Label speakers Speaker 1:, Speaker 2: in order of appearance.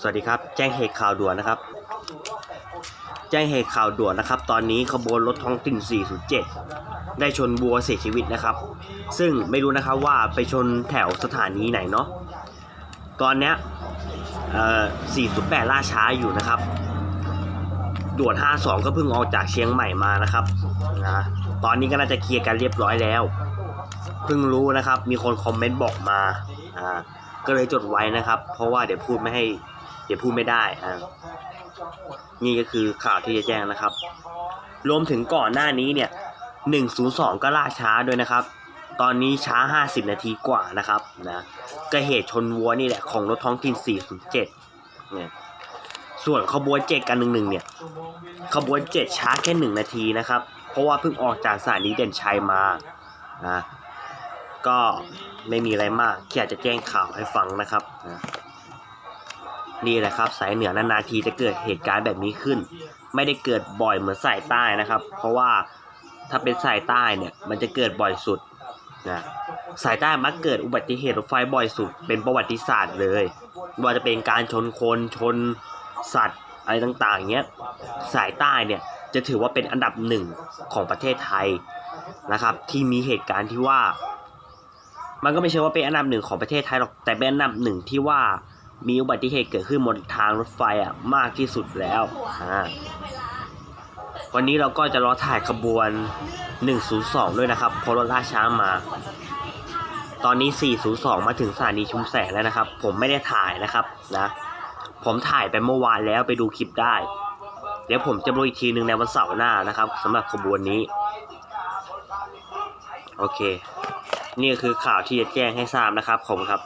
Speaker 1: สวัสดีครับ แจ้งเหตุข่าวด่วนนะครับ แจ้งเหตุข่าวด่วนนะครับ ตอนนี้ขบวนรถท้องถิ่น 407 ได้ชนบัวเสียชีวิตนะครับ ซึ่งไม่รู้นะครับว่าไปชนแถวสถานีไหนเนาะตอนเนี้ยเอ่อ408 ล่าช้าอยู่นะครับ ด่วน 52 ก็เพิ่งออกจากเชียงใหม่มานะครับนะตอนนี้ก็น่าจะเคลียร์กันเรียบร้อยแล้ว เพิ่งรู้นะครับ มีคนคอมเมนต์บอกมาอ่าก็เลยจดไว้นะครับ เพราะว่าเดี๋ยวพูดไม่ให้ เดี๋ยวพูดไม่ได้อ่านี่ก็คือข่าวที่จะแจ้งนะครับ รวมถึงก่อนหน้านี้เนี่ย 102 ก็ล่าช้าด้วยนะครับ ตอนนี้ช้า 50 นาทีกว่านะครับนะก็เหตุชนวัวนี่แหละของรถท้องถิ่น 407 เนี่ย ส่วนขบวนเจ็ดกันหนึ่งหนึ่งเนี่ย ขบวนเจ็ดช้าแค่หนึ่งนาทีนะครับ เพราะว่าเพิ่งออกจากสถานีเด่นชัยมานะก็ไม่มีอะไรมากแค่ยจะแจ้งข่าวให้ฟังนะครับนะ นี่แหละครับ สายเหนือนานๆทีจะเกิดเหตุการณ์แบบนี้ขึ้น ไม่ได้เกิดบ่อยเหมือนสายใต้นะครับ เพราะว่าถ้าเป็นสายใต้เนี่ยมันจะเกิดบ่อยสุดนะสายใต้มักเกิดอุบัติเหตุรถไฟบ่อยสุด เป็นประวัติศาสตร์เลยไม่ว่าจะเป็นการชนคนชนสัตว์อะไรต่างๆเงี้ยสายใต้เนี่ยจะถือว่าเป็นอันดับหนึ่งของประเทศไทยนะครับ ที่มีเหตุการณ์ที่ว่า มันก็ไม่ใช่ว่าเป็นอันดับหนึ่งของประเทศไทยหรอกแต่เป็นอันดับหนึ่งที่ว่า มีอุบัติเหตุเกิดขึ้นบนทางรถไฟอะมากที่สุดแล้วอ่าวันนี้เราก็จะรอถ่ายขบวน 102 ด้วยนะครับเพราะรถล่าช้ามา ตอนนี้ 402 มาถึงสถานีชุมแสงแล้วนะครับ ผมไม่ได้ถ่ายนะครับนะ ผมถ่ายไปเมื่อวานแล้วไปดูคลิปได้ เดี๋ยวผมจะลงอีกทีหนึ่งในวันเสาร์หน้านะครับสำหรับขบวนนี้ โอเค นี่คือข่าวที่จะแจ้งให้ทราบนะครับผมครับ